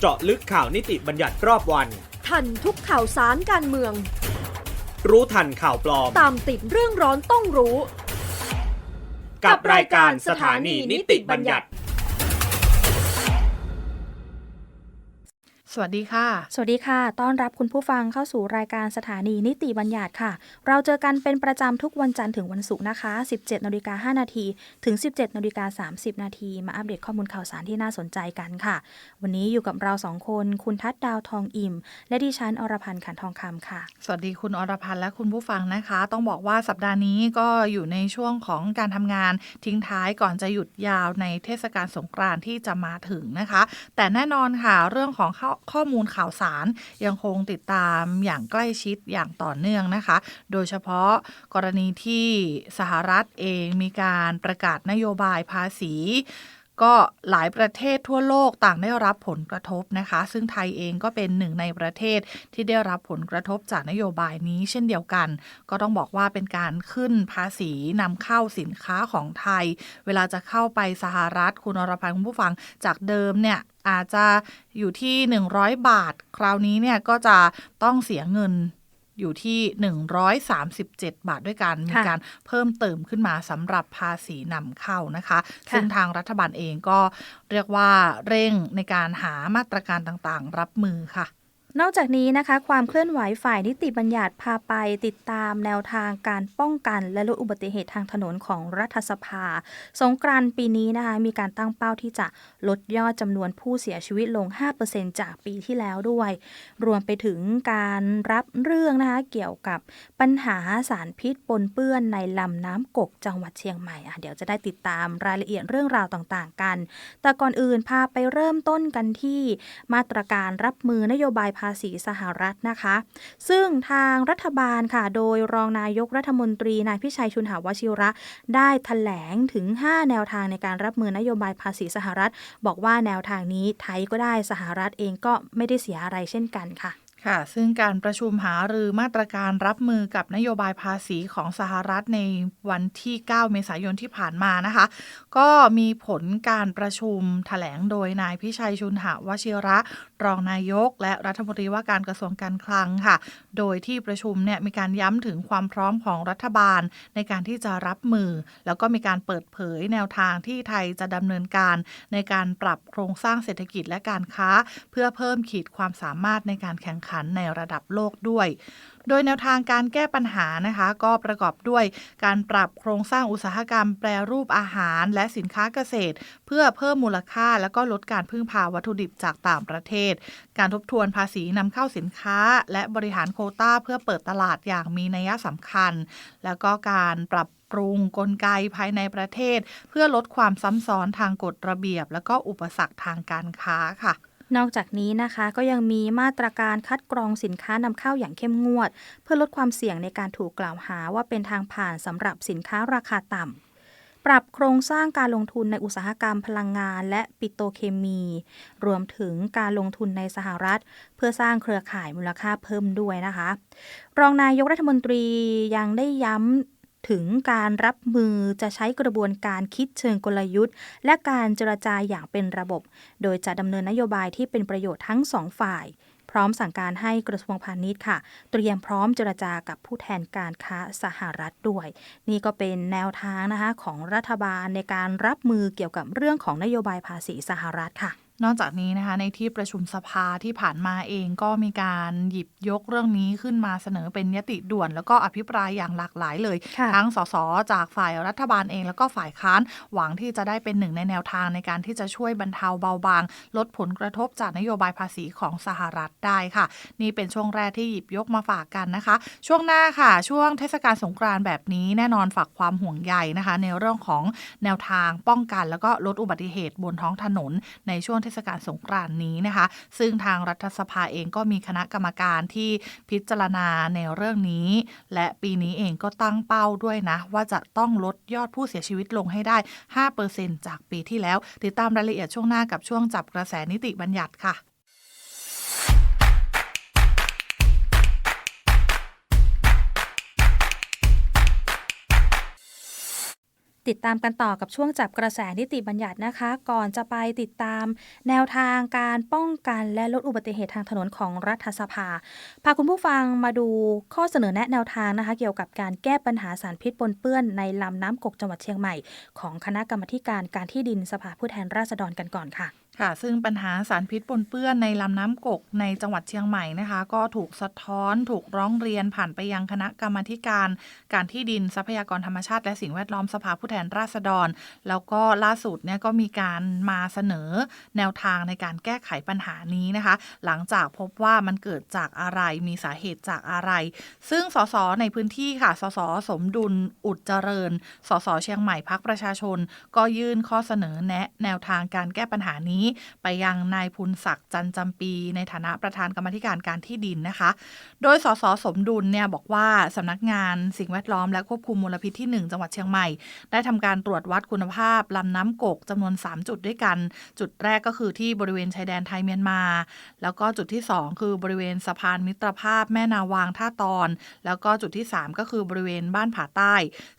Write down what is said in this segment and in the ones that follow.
เจาะลึกข่าวนิติบัญญัติรอบวัน ทันทุกข่าวสารการเมือง รู้ทันข่าวปลอม ตามติดเรื่องร้อนต้องรู้ กับรายการสถานีนิติบัญญัติ สวัสดีค่ะ สวัสดีค่ะ ต้อนรับคุณผู้ฟังเข้าสู่รายการสถานีนิติบัญญัติค่ะ เราเจอกันเป็นประจำทุกวันจันทร์ถึงวันศุกร์นะคะ 17นาฬิกา5นาทีถึง 17นาฬิกา30นาทีมาอัปเดตข้อมูลข่าวสารที่น่าสนใจกันค่ะ วันนี้อยู่กับเราสองคน คุณทัศน์ดาวทองอิ่ม และดิฉันอรพันธ์ขันทองคำค่ะ สวัสดีคุณอรพันธ์และคุณผู้ฟังนะคะ ต้องบอกว่าสัปดาห์นี้ก็อยู่ในช่วงของการทำงานทิ้งท้ายก่อนจะหยุดยาวในเทศกาลสงกรานต์ที่จะมาถึงนะคะ แต่แน่นอนค่ะเรื่องของข้อข้อมูลข่าวสาร ยังคงติดตามอย่างใกล้ชิดอย่างต่อเนื่องนะคะ โดยเฉพาะกรณีที่สหรัฐเองมีการประกาศนโยบายภาษี ก็หลายประเทศทั่วโลกต่างได้รับผลกระทบนะคะ ซึ่งไทยเองก็เป็นหนึ่งในประเทศที่ได้รับผลกระทบจากนโยบายนี้เช่นเดียวกัน ก็ต้องบอกว่าเป็นการขึ้นภาษีนำเข้าสินค้าของไทย เวลาจะเข้าไปสหรัฐคุณอรพันธ์คุณผู้ฟังจากเดิมเนี่ยอาจจะอยู่ที่ 100 บาท คราวนี้เนี่ยก็จะต้องเสียเงิน อยู่ที่ 137 บาทด้วยกัน มีการเพิ่มเติมขึ้นมาสำหรับภาษีนำเข้านะคะค่ะซึ่งทางรัฐบาลเองก็เรียกว่าเร่งในการหามาตรการต่างๆ รับมือค่ะ นอกจากนี้นะคะ ความเคลื่อนไหวฝ่ายนิติบัญญัติพาไปติดตามแนวทางการป้องกันและลดอุบัติเหตุทางถนนของรัฐสภา สงกรานต์ปีนี้นะคะ มีการตั้งเป้าที่จะลดยอดจำนวนผู้เสียชีวิตลง 5%จากปีที่แล้วด้วย รวมไปถึงการรับเรื่องนะคะเกี่ยวกับปัญหาสารพิษปนเปื้อนในลำน้ำกกจังหวัดเชียงใหม่อะเดี๋ยวจะได้ติดตามรายละเอียดเรื่องราวต่างๆ กัน แต่ก่อนอื่นพาไปเริ่มต้นกันที่มาตรการรับมือนโยบายภาษีสหรัฐนะคะ ซึ่งทางรัฐบาลค่ะ โดยรองนายกรัฐมนตรีนายพิชัยชุนหาวชิระ ได้ถแถลงถึง 5 แนวทางในการรับมือนโยบายภาษีสหรัฐ บอกว่าแนวทางนี้ไทยก็ได้สหรัฐเองก็ไม่ได้เสียอะไรเช่นกันค่ะ ค่ะ ซึ่งการประชุมหารือมาตรการรับมือกับนโยบายภาษีของสหรัฐในวันที่ 9 เมษายนที่ผ่านมานะคะ ก็มีผลการประชุมแถลงโดยนายพิชัยชุนหาวชิระ รองนายก และรัฐมนตรีว่าการกระทรวงการคลังค่ะ โดยที่ประชุมเนี่ยมีการย้ำถึงความพร้อมของรัฐบาลในการที่จะรับมือ แล้วก็มีการเปิดเผยแนวทางที่ไทยจะดำเนินการ ในการปรับโครงสร้างเศรษฐกิจและการค้า เพื่อเพิ่มขีดความสามารถในการแข่งขันในระดับโลกด้วย โดยแนวทางการแก้ปัญหานะคะ ก็ประกอบด้วยการปรับโครงสร้างอุตสาหกรรม แปรรูปอาหารและสินค้าเกษตร เพื่อเพิ่มมูลค่า และก็ลดการพึ่งพาวัตถุดิบจากต่างประเทศ การทบทวนภาษีนำเข้าสินค้า และบริหารโคต้า เพื่อเปิดตลาดอย่างมีนัยสำคัญ แล้วก็การปรับปรุงกลไกภายในประเทศ เพื่อลดความซ้ำซ้อนทางกฎระเบียบ และก็อุปสรรคทางการค้าค่ะ นอกจากนี้นะคะก็ยังมีมาตรการคัดกรองสินค้านำเข้าอย่างเข้มงวด เพื่อลดความเสี่ยงในการถูกกล่าวหาว่าเป็นทางผ่านสำหรับสินค้าราคาต่ำปรับโครงสร้างการลงทุนในอุตสาหกรรมพลังงานและปิโตเคมี รวมถึงการลงทุนในสหรัฐ เพื่อสร้างเครือข่ายมูลค่าเพิ่มด้วยนะคะ รองนายกรัฐมนตรียังได้ย้ำ ถึงการรับมือจะใช้กระบวนการคิดเชิงกลยุทธ์ และการเจรจาอย่างเป็นระบบ โดยจะดำเนินนโยบายที่เป็นประโยชน์ทั้งสองฝ่าย พร้อมสั่งการให้กระทรวงพาณิชย์ค่ะ เตรียมพร้อมเจรจากับผู้แทนการค้าสหรัฐด้วย นี่ก็เป็นแนวทางนะคะของรัฐบาลในการรับมือเกี่ยวกับเรื่องของนโยบายภาษีสหรัฐค่ะ นอกจากนี้นะคะในที่ประชุมสภาที่ผ่านมาเองก็มีการหยิบยกเรื่องนี้ขึ้นมาเสนอเป็นยติด่วน แล้วก็อภิปรายอย่างหลากหลายเลยค่ะทั้งสสจากฝ่ายรัฐบาลเอง แล้วก็ฝ่ายค้านหวังที่จะได้เป็นหนึ่งในแนวทางในการที่จะช่วยบรรเทาเบาบาง ลดผลกระทบจากนโยบายภาษีของสหรัฐได้ค่ะ นี่เป็นช่วงแรกที่หยิบยกมาฝากกันนะคะ ช่วงหน้าค่ะ ช่วงเทศกาลสงกรานต์แบบนี้แน่นอนฝากความห่วงใยนะคะ ในเรื่องของแนวทางป้องกัน แล้วก็ลดอุบัติเหตุบนท้องถนนในช่วงเทศกาลสงกรานต์นี้นะคะ ซึ่งทางรัฐสภาเองก็มีคณะกรรมการที่พิจารณาในเรื่องนี้ และปีนี้เองก็ตั้งเป้าด้วยนะ ว่าจะต้องลดยอดผู้เสียชีวิตลงให้ได้ 5%จากปีที่แล้ว ติดตามรายละเอียดช่วงหน้ากับช่วงจับกระแสนิติบัญญัติค่ะ ติดตามกันต่อกับช่วงจับกระแสนิติบัญญัตินะคะ ก่อนจะไปติดตาม แนวทางการป้องกันและลดอุบัติเหตุทางถนนของรัฐสภา พาคุณผู้ฟังมาดูข้อเสนอแนะแนวทางนะคะ เกี่ยวกับการแก้ปัญหาสารพิษปนเปื้อนในลำน้ำกกจังหวัดเชียงใหม่ ของคณะกรรมการการที่ดินสภาผู้แทนราษฎรกันก่อนค่ะ ค่ะซึ่งปัญหาสารพิษปนเปื้อนในลำน้ำกกในจังหวัดเชียงใหม่นะคะ ก็ถูกสะท้อนถูกร้องเรียนผ่านไปยังคณะกรรมธิการ การที่ดินทรัพยากรธรรมชาติและสิ่งแวดล้อมสภาผู้แทนราษฎร แล้วก็ล่าสุดเนี่ยก็มีการมาเสนอแนวทางในการแก้ไขปัญหานี้นะคะ หลังจากพบว่ามันเกิดจากอะไรมีสาเหตุจากอะไร ซึ่งสสในพื้นที่ค่ะสสสมดุลอุดเจริญสสเชียงใหม่พักประชาชน ก็ยื่นข้อเสนอแนะแนวทางการแก้ปัญหานี้ไปยังนายพุนศักดิ์จันจำปี ในฐานะประธานกรรมธิการการที่ดินนะคะ โดยสสสมดุลเนี่ยบอกว่าสำนักงานสิ่งแวดล้อมและควบคุมมลพิษที่ 1 จังหวัดเชียงใหม่ ได้ทำการตรวจวัดคุณภาพลำน้ำกกจำนวน 3 จุดด้วยกัน จุดแรกก็คือที่บริเวณชายแดนไทยเมียนมา แล้วก็จุดที่ 2 คือบริเวณสะพานมิตรภาพแม่นาวางท่าตอน แล้วก็จุดที่ 3 ก็คือบริเวณบ้านผาใต้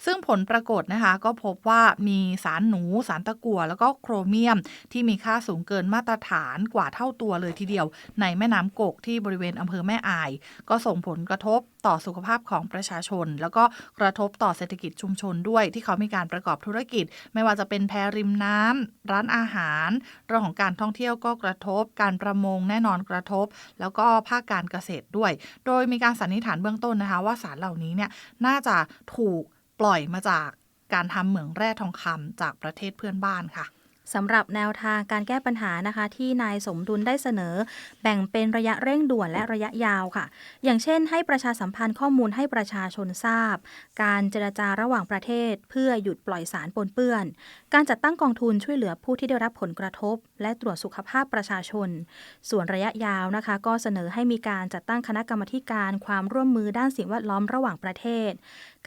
ซึ่งผลปรากฏนะคะ ก็พบว่ามีสารหนูสารตะกั่วแล้วก็โครเมียมที่มีค่าสูงเกินมาตรฐานกว่าเท่าตัวเลยทีเดียว ในแม่น้ำกกที่บริเวณอำเภอแม่อาย ก็ส่งผลกระทบต่อสุขภาพของประชาชน แล้วก็กระทบต่อเศรษฐกิจชุมชนด้วยที่เขามีการประกอบธุรกิจ ไม่ว่าจะเป็นแพริมน้ำร้านอาหารเรื่องของการท่องเที่ยวก็กระทบ การประมงแน่นอนกระทบ แล้วก็ภาคการเกษตรด้วย โดยมีการสันนิษฐานเบื้องต้นนะคะ ว่าสารเหล่านี้เนี่ยน่าจะถูกปล่อยมาจากการทำเหมืองแร่ทองคำจากประเทศเพื่อนบ้านค่ะ สำหรับแนวทางการแก้ปัญหานะคะ ที่นายสมดุลได้เสนอ แบ่งเป็นระยะเร่งด่วนและระยะยาวค่ะ อย่างเช่น ให้ประชาสัมพันธ์ข้อมูลให้ประชาชนทราบ การเจรจาระหว่างประเทศ เพื่อหยุดปล่อยสารปนเปื้อน การจัดตั้งกองทุนช่วยเหลือผู้ที่ได้รับผลกระทบ และตรวจสุขภาพประชาชน ส่วนระยะยาวนะคะ ก็เสนอให้มีการจัดตั้งคณะกรรมการความร่วมมือด้านสิ่งแวดล้อมระหว่างประเทศ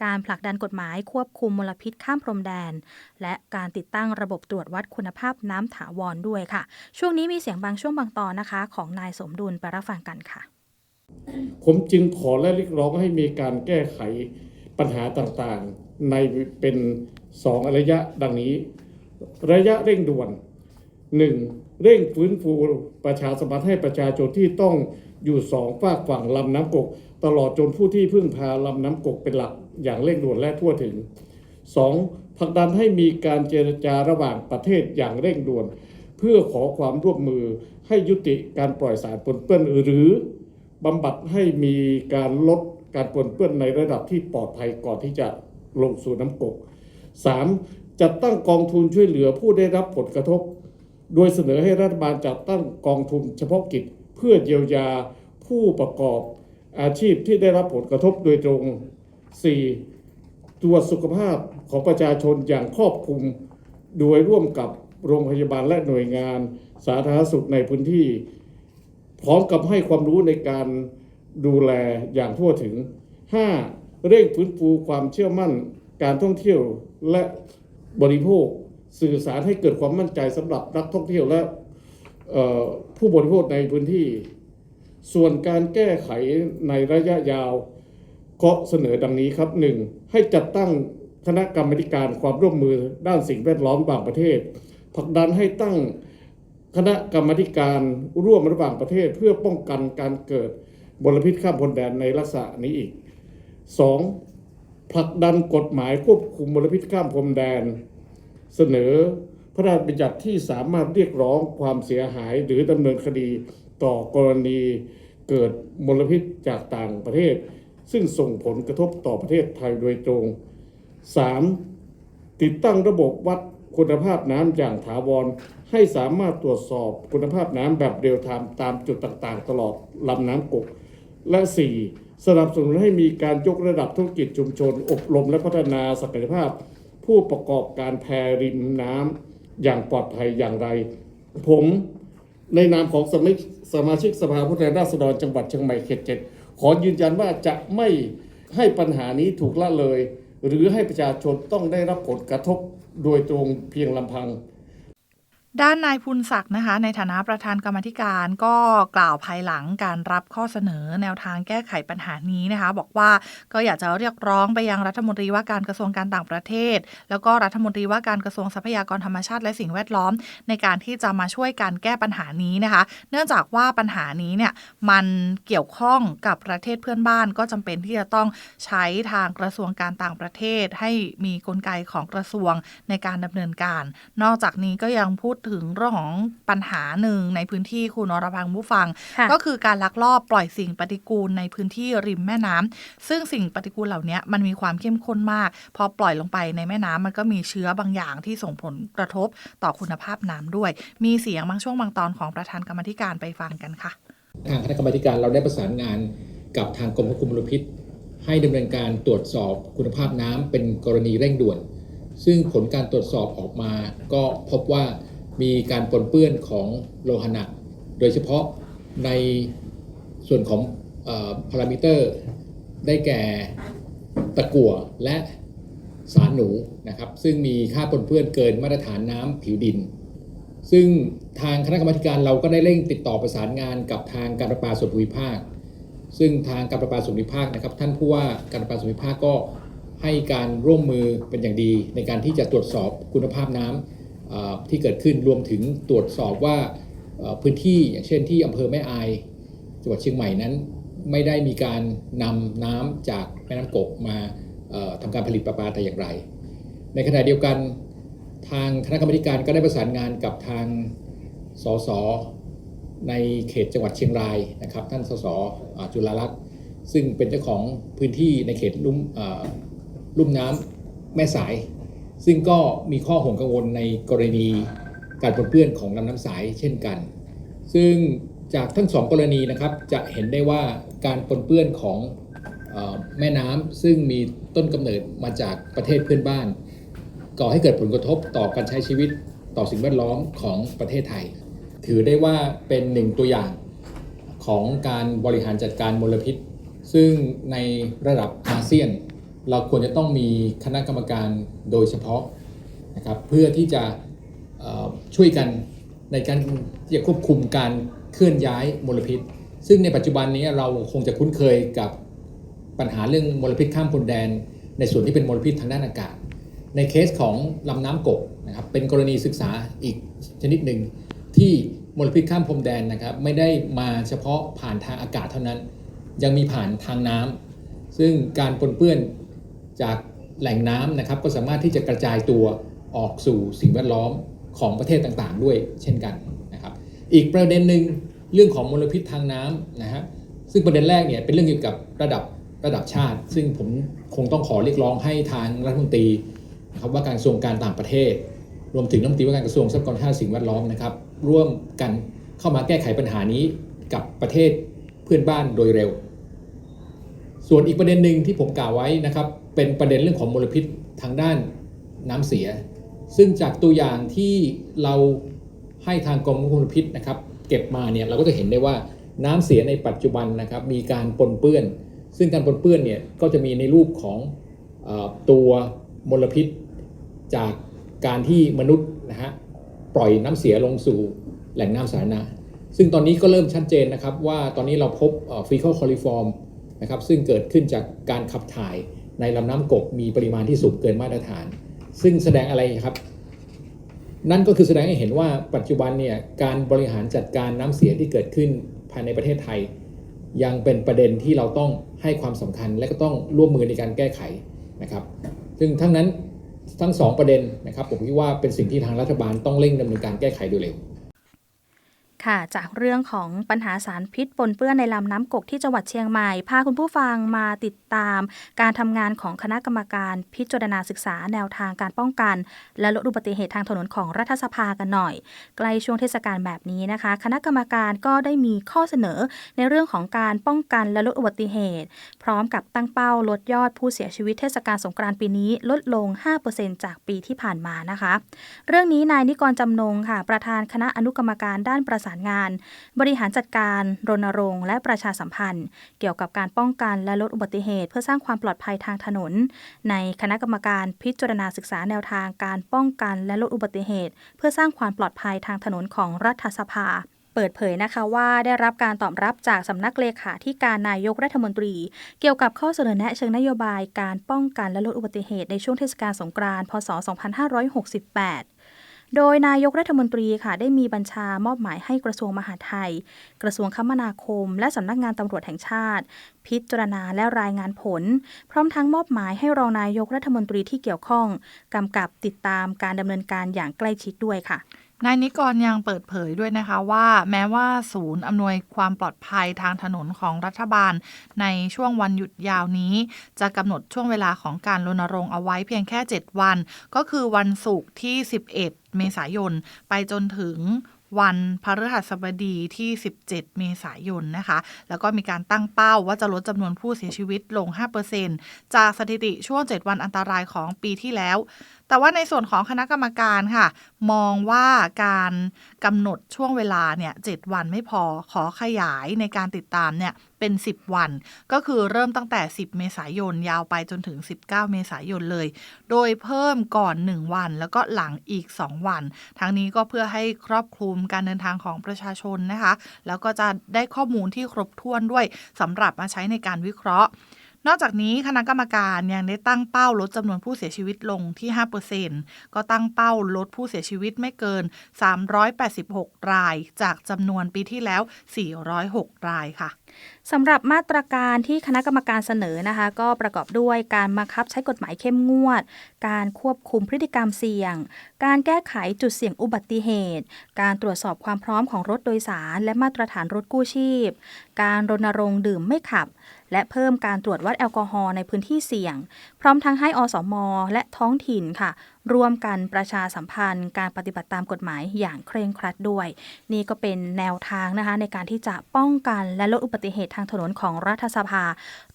การผลักดันกฎหมายควบคุมมลพิษข้ามพรมแดน และการติดตั้งระบบตรวจวัดคุณภาพน้ำถาวรด้วยค่ะ ช่วงนี้มีเสียงบางช่วงบางตอนนะคะ ของนายสมดุลไปรับฟังกันค่ะ ผมจึงขอและเรียกร้องให้มีการแก้ไขปัญหาต่างๆ ในเป็นสองระยะดังนี้ ระยะเร่งด่วน 1. เร่งฟื้นฟูประชาสัมพันธ์ให้ประชาชนที่ต้อง อยู่สองฝากฝั่งลำน้ำกก ตลอดจนผู้ที่พึ่งพาลำน้ำกกเป็นหลักอย่างเร่งด่วนและทั่วถึง 2. ผลักดันให้มีการเจรจาระหว่างประเทศอย่างเร่งด่วน เพื่อขอความร่วมมือให้ยุติการปล่อยสารปนเปื้อนหรือบำบัดให้มีการลดการปนเปื้อนในระดับที่ปลอดภัยก่อนที่จะลงสู่น้ำกก 3. จัดตั้งกองทุนช่วยเหลือผู้ได้รับผลกระทบ โดยเสนอให้รัฐบาลจัดตั้งกองทุนเฉพาะกิจ พื่อเยียวยาผู้ประกอบอาชีพที่ได้รับผลกระทบโดยตรง 4. ตรวจสุขภาพของประชาชนอย่างครอบคลุม โดยร่วมกับโรงพยาบาลและหน่วยงาน สาธารณสุขในพื้นที่ พร้อมกับให้ความรู้ในการดูแลอย่างทั่วถึง 5. เร่งฟื้นฟูความเชื่อมั่นการท่องเที่ยวและบริโภค สื่อสารให้เกิดความมั่นใจสำหรับนักท่องเที่ยวและ ผู้บริโภคในพื้นที่ ส่วนการแก้ไขในระยะยาวก็เสนอดังนี้ครับ 1. ให้จัดตั้งคณะกรรมการความร่วมมือด้านสิ่งแวดล้อมบางประเทศผลักดันให้ตั้งคณะกรรมการร่วมระหว่างประเทศ เพื่อป้องกันการเกิดมลพิษข้ามพรมแดนในลักษณะนี้อีก 2. ผลักดันกฎหมายควบคุมมลพิษข้ามพรมแดน เสนอ พระราชบัญญัติที่สามารถเรียกร้องความเสียหายหรือดำเนินคดีต่อกรณีเกิดมลพิษจากต่างประเทศ ซึ่งส่งผลกระทบต่อประเทศไทยโดยตรง 3. ติดตั้งระบบวัดคุณภาพน้ำอย่างถาวร ให้สามารถตรวจสอบคุณภาพน้ำแบบเรียลไทม์ตามจุดต่างๆ ตลอดลำน้ำกก และ 4. สนับสนุนให้มีการยกระดับธุรกิจชุมชน อบรมและพัฒนาศักยภาพ ผู้ประกอบการแพริมน้ำ อย่างปลอดภัยอย่างไร ผมในนามของสมาชิกสมาชิกสภาผู้แทนราษฎรจังหวัดเชียงใหม่เขตเจ็ดขอยืนยันว่าจะไม่ให้ปัญหานี้ถูกละเลย หรือให้ประชาชนต้องได้รับผลกระทบโดยตรงเพียงลำพัง ด้านนายพุนศักดิ์นะคะ ในฐานะประธานกรรมธิการก็กล่าวภายหลังการรับข้อเสนอแนวทางแก้ไขปัญหานี้นะคะ บอกว่าก็อยากจะเรียกร้องไปยังรัฐมนตรีว่าการกระทรวงการต่างประเทศ แล้วก็รัฐมนตรีว่าการกระทรวงทรัพยากรธรรมชาติและสิ่งแวดล้อม ในการที่จะมาช่วยการแก้ปัญหานี้นะคะ เนื่องจากว่าปัญหานี้เนี่ยมันเกี่ยวข้องกับประเทศเพื่อนบ้าน ก็จำเป็นที่จะต้องใช้ทางกระทรวงการต่างประเทศ ให้มีกลไกของกระทรวงในการดำเนินการ นอกจากนี้ก็ยังพูดถึงเรื่องของปัญหาหนึ่งในพื้นที่คุณอรพังค์ผู้ฟังค่ะก็คือการลักลอบปล่อยสิ่งปฏิกูลในพื้นที่ริมแม่น้ำซึ่งสิ่งปฏิกูลเหล่านี้มันมีความเข้มข้นมาก พอปล่อยลงไปในแม่น้ำมันก็มีเชื้อบางอย่างที่ส่งผลกระทบต่อคุณภาพน้ำด้วย มีเสียงบางช่วงบางตอนของประธานกรรมาธิการไปฟังกันค่ะทางคณะกรรมาธิการเราได้ประสานงานกับทางกรมควบคุมมลพิษ ให้ดำเนินการตรวจสอบคุณภาพน้ำเป็นกรณีเร่งด่วน ซึ่งผลการตรวจสอบออกมาก็พบว่า มีการปนเปื้อนของโลหะหนัก โดยเฉพาะในส่วนของพารามิเตอร์ ได้แก่ตะกั่วและสารหนูนะครับ ซึ่งมีค่าปนเปื้อนเกินมาตรฐานน้ำผิวดิน ซึ่งทางคณะกรรมการเราก็ได้เร่งติดต่อประสานงานกับทางการประปาส่วนภูมิภาค ซึ่งทางการประปาส่วนภูมิภาคนะครับ ท่านผู้ว่าการประปาส่วนภูมิภาคก็ให้การร่วมมือเป็นอย่างดีในการที่จะตรวจสอบคุณภาพน้ำเอ่อ ที่เกิดขึ้นรวมถึงตรวจสอบว่าพื้นที่อย่างเช่นที่อำเภอแม่อายจังหวัดเชียงใหม่นั้น ไม่ได้มีการนำน้ำจากแม่น้ำกกมาทำการผลิตประปาแต่อย่างไร ในขณะเดียวกันทางคณะกรรมการก็ได้ประสานงานกับทางสสในเขตจังหวัดเชียงรายนะครับท่านสสจุฬาลักษณ์ซึ่งเป็นเจ้าของพื้นที่ในเขตลุ่มลุ่มน้ำแม่สาย ซึ่งก็มีข้อห่วงกังวลในกรณีการปนเปื้อนของลำน้ำสายเช่นกัน ซึ่งจากทั้งสองกรณีนะครับจะเห็นได้ว่าการปนเปื้อนของแม่น้ำซึ่งมีต้นกำเนิดมาจากประเทศเพื่อนบ้าน ก่อให้เกิดผลกระทบต่อการใช้ชีวิตต่อสิ่งแวดล้อมของประเทศไทย ถือได้ว่าเป็นหนึ่งตัวอย่างของการบริหารจัดการมลพิษ ซึ่งในระดับอาเซียน เราควรจะต้องมีคณะกรรมการโดยเฉพาะนะครับเพื่อที่จะช่วยกันในการที่จะควบคุมการเคลื่อนย้ายมลพิษ ซึ่งในปัจจุบันนี้เราคงจะคุ้นเคยกับปัญหาเรื่องมลพิษข้ามพรมแดน ในส่วนที่เป็นมลพิษทางด้านอากาศ ในเคสของลำน้ำกกนะครับเป็นกรณีศึกษาอีกชนิดหนึ่งที่มลพิษข้ามพรมแดนนะครับไม่ได้มาเฉพาะผ่านทางอากาศเท่านั้น ยังมีผ่านทางน้ำซึ่งการปนเปื้อน จากแหล่งน้ำนะครับก็สามารถที่จะกระจายตัวออกสู่สิ่งแวดล้อมของประเทศต่างๆ ด้วยเช่นกันนะครับ อีกประเด็นหนึ่งเรื่องของมลพิษทางน้ำนะฮะซึ่งประเด็นแรกเนี่ยเป็นเรื่องเกี่ยวกับระดับระดับชาติ ซึ่งผมคงต้องขอเรียกร้องให้ทางรัฐมนตรีนะครับว่าการกระทรวงการต่างประเทศ รวมถึงรัฐมนตรีว่าการกระทรวงทรัพยากรธรรมชาติสิ่งแวดล้อมนะครับร่วมกันเข้ามาแก้ไขปัญหานี้กับประเทศเพื่อนบ้านโดยเร็ว ส่วนอีกประเด็นหนึ่งที่ผมกล่าวไว้นะครับ เป็นประเด็นเรื่องของมลพิษทางด้านน้ำเสีย ซึ่งจากตัวอย่างที่เราให้ทางกรมควบคุมมลพิษนะครับ เก็บมาเนี่ยเราก็จะเห็นได้ว่าน้ำเสียในปัจจุบันนะครับ มีการปนเปื้อน ซึ่งการปนเปื้อนเนี่ยก็จะมีในรูปของอตัวมลพิษ จากการที่มนุษย์นะฮะปล่อยน้ำเสียลงสู่แหล่งน้ำสาธารณะซึ่งตอนนี้ก็เริ่มชัดเจนนะครับว่าตอนนี้เราพบฟีคอลคอลิฟอร์มนะครับซึ่งเกิดขึ้นจากการขับถ่าย ในลำน้ำกกมีปริมาณที่สูงเกินมาตรฐาน ซึ่งแสดงอะไรครับ นั่นก็คือแสดงให้เห็นว่าปัจจุบันเนี่ยการบริหารจัดการน้ำเสียที่เกิดขึ้นภายในประเทศไทย ยังเป็นประเด็นที่เราต้องให้ความสำคัญและก็ต้องร่วมมือในการแก้ไขนะครับ ซึ่งทั้งนั้นทั้งสองประเด็นนะครับผมคิดว่าเป็นสิ่งที่ทางรัฐบาลต้องเร่งดำเนินการแก้ไขโดยเร็ว ค่ะ จากเรื่องของปัญหาสารพิษปนเปื้อนในลำน้ำกกที่จังหวัดเชียงใหม่ พาคุณผู้ฟังมาติดตาม การทำงานของคณะกรรมการพิจารณาศึกษาแนวทางการป้องกัน และลดอุบัติเหตุทางถนนของรัฐสภากันหน่อย ใกล้ช่วงเทศกาลแบบนี้นะคะ คณะกรรมการก็ได้มีข้อเสนอในเรื่องของการป้องกันและลดอุบัติเหตุ พร้อมกับตั้งเป้าลดยอดผู้เสียชีวิตเทศกาลสงกรานต์ปีนี้ลดลง 5%จากปีที่ผ่านมานะคะ เรื่องนี้นายนิกรจำนงค่ะ ประธานคณะอนุกรรมการด้านประสานานงาน บริหารจัดการ รณรงค์และประชาสัมพันธ์ เกี่ยวกับการป้องกันและลดอุบัติเหตุ เพื่อสร้างความปลอดภัยทางถนน ในคณะกรรมการพิจารณาศึกษาแนวทางการป้องกันและลดอุบัติเหตุ เพื่อสร้างความปลอดภัยทางถนนของรัฐสภาเปิดเผยนะคะว่าได้รับการตอบรับจากสำนักเลขาธิการนายกรัฐมนตรี เกี่ยวกับข้อเสนอแนะเชิงนโยบายการป้องกันและลดอุบัติเหตุในช่วงเทศกาลสงกรานต์พศ 2568 โดยนายกรัฐมนตรีค่ะได้มีบัญชามอบหมายให้กระทรวงมหาดไทย กระทรวงคมนาคม และสำนักงานตำรวจแห่งชาติ พิจารณาและรายงานผล พร้อมทั้งมอบหมายให้รองนายกรัฐมนตรีที่เกี่ยวข้องกำกับติดตามการดำเนินการอย่างใกล้ชิดด้วยค่ะ นายนิกรยังเปิดเผยด้วยนะคะว่าแม้ว่าศูนย์อำนวยความปลอดภัยทางถนนของรัฐบาล ในช่วงวันหยุดยาวนี้ จะกำหนดช่วงเวลาของการรณรงค์เอาไว้เพียงแค่ 7 วัน ก็คือวันศุกร์ที่ 11 เมษายน ไปจนถึงวันพฤหัสบดีที่ 17 เมษายนนะคะ แล้วก็มีการตั้งเป้าว่าจะลดจำนวนผู้เสียชีวิตลง 5%จากสถิติช่วง 7 วันอันตรายของปีที่แล้วแต่ว่าในส่วนของคณะกรรมการค่ะ มองว่าการกำหนดช่วงเวลาเนี่ย7วันไม่พอขอขยายในการติดตามเนี่ยเป็น 10 วัน ก็คือเริ่มตั้งแต่ 10 เมษายนยาวไปจนถึง 19 เมษายนเลย โดยเพิ่มก่อน 1 วัน แล้วก็หลังอีก 2 วัน ทั้งนี้ก็เพื่อให้ครอบคลุมการเดินทางของประชาชนนะคะ แล้วก็จะได้ข้อมูลที่ครบถ้วนด้วยสำหรับมาใช้ในการวิเคราะห์ นอกจากนี้คณะกรรมการยังได้ตั้งเป้าลดจำนวนผู้เสียชีวิตลงที่ 5%ก็ตั้งเป้าลดผู้เสียชีวิตไม่เกิน 386 ราย จากจำนวนปีที่แล้ว 406 รายค่ะ สำหรับมาตรการที่คณะกรรมการเสนอนะคะ ก็ประกอบด้วยการบังคับใช้กฎหมายเข้มงวด การควบคุมพฤติกรรมเสี่ยง การแก้ไขจุดเสี่ยงอุบัติเหตุ การตรวจสอบความพร้อมของรถโดยสาร และมาตรฐานรถกู้ชีพ การรณรงค์ดื่มไม่ขับ และเพิ่มการตรวจวัดแอลกอฮอล์ในพื้นที่เสี่ยง พร้อมทั้งให้อสม และท้องถิ่นค่ะ ร่วมกันประชาสัมพันธ์ การปฏิบัติตามกฎหมายอย่างเคร่งครัดด้วย นี่ก็เป็นแนวทางนะคะในการที่จะป้องกันและลดอุบัติเหตุทางถนนของรัฐสภา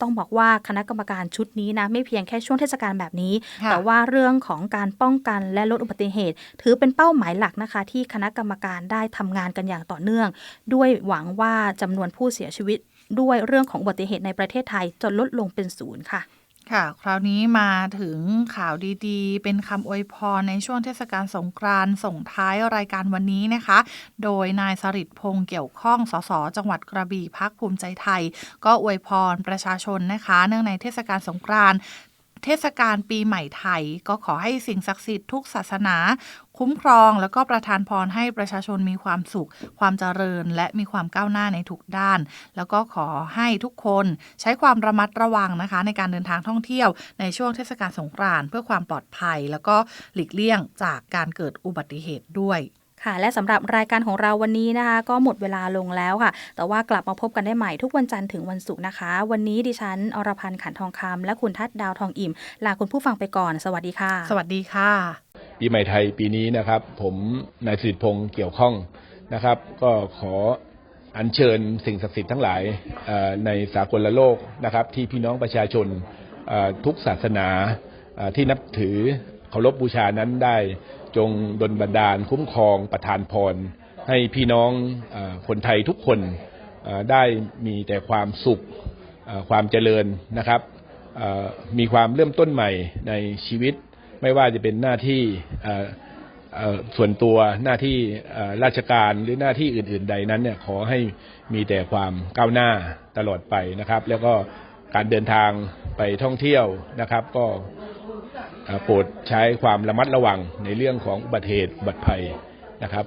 ต้องบอกว่าคณะกรรมการชุดนี้นะไม่เพียงแค่ช่วงเทศกาลแบบนี้ค่ะแต่ว่าเรื่องของการป้องกันและลดอุบัติเหตุ ถือเป็นเป้าหมายหลักนะคะ ที่คณะกรรมการได้ทำงานกันอย่างต่อเนื่อง ด้วยหวังว่าจำนวนผู้เสียชีวิตด้วยเรื่องของอุบัติเหตุในประเทศไทยจะลดลงเป็นศูนย์ค่ะ ค่ะ คราวนี้มาถึงข่าวดีๆ เป็นคำอวยพรในช่วงเทศกาลสงกรานต์ส่งท้ายรายการวันนี้นะคะ โดยนายสริตพงษ์เกี่ยวข้องสสจังหวัดกระบี่พักภูมิใจไทย ก็อวยพรประชาชนนะคะ เนื่องในเทศกาลสงกรานต์เทศกาลปีใหม่ไทย ก็ขอให้สิ่งศักดิ์สิทธิ์ทุกศาสนา คุ้มครองแล้วก็ประทานพรให้ประชาชนมีความสุข ความเจริญ และมีความก้าวหน้าในทุกด้าน แล้วก็ขอให้ทุกคนใช้ความระมัดระวังนะคะ ในการเดินทางท่องเที่ยวในช่วงเทศกาลสงกรานต์เพื่อความปลอดภัย แล้วก็หลีกเลี่ยงจากการเกิดอุบัติเหตุด้วยค่ะและสำหรับรายการของเราวันนี้นะคะ ก็หมดเวลาลงแล้วค่ะ แต่ว่ากลับมาพบกันได้ใหม่ทุกวันจันทร์ถึงวันศุกร์นะคะ วันนี้ดิฉันอรพันธ์ขันทองคำและคุณทัศน์ดาวทองอิ่ม ลาคุณผู้ฟังไปก่อน สวัสดีค่ะ สวัสดีค่ะ ปีใหม่ไทยปีนี้นะครับ ผมนายสิริพงศ์เกี่ยวข้องนะครับ ก็ขออัญเชิญสิ่งศักดิ์สิทธิ์ทั้งหลายในสากลโลกนะครับ ที่พี่น้องประชาชนทุกศาสนาที่นับถือเคารพบูชานั้นได้จงดลบันดาลคุ้มครองประทานพร ให้พี่น้องอคนไทยทุกคนได้มีแต่ความสุขความเจริญนะครับมีความเริ่มต้นใหม่ในชีวิต ไม่ว่าจะเป็นหน้าที่ส่วนตัวหน้าที่ราชการหรือหน้าที่อื่น ๆ ใดนั้นเนี่ยขอให้มีแต่ความก้าวหน้าตลอดไปนะครับ แล้วก็การเดินทางไปท่องเที่ยวนะครับ ก็โปรดใช้ความระมัดระวังในเรื่องของอุบัติเหตุอุบัติภัยนะครับ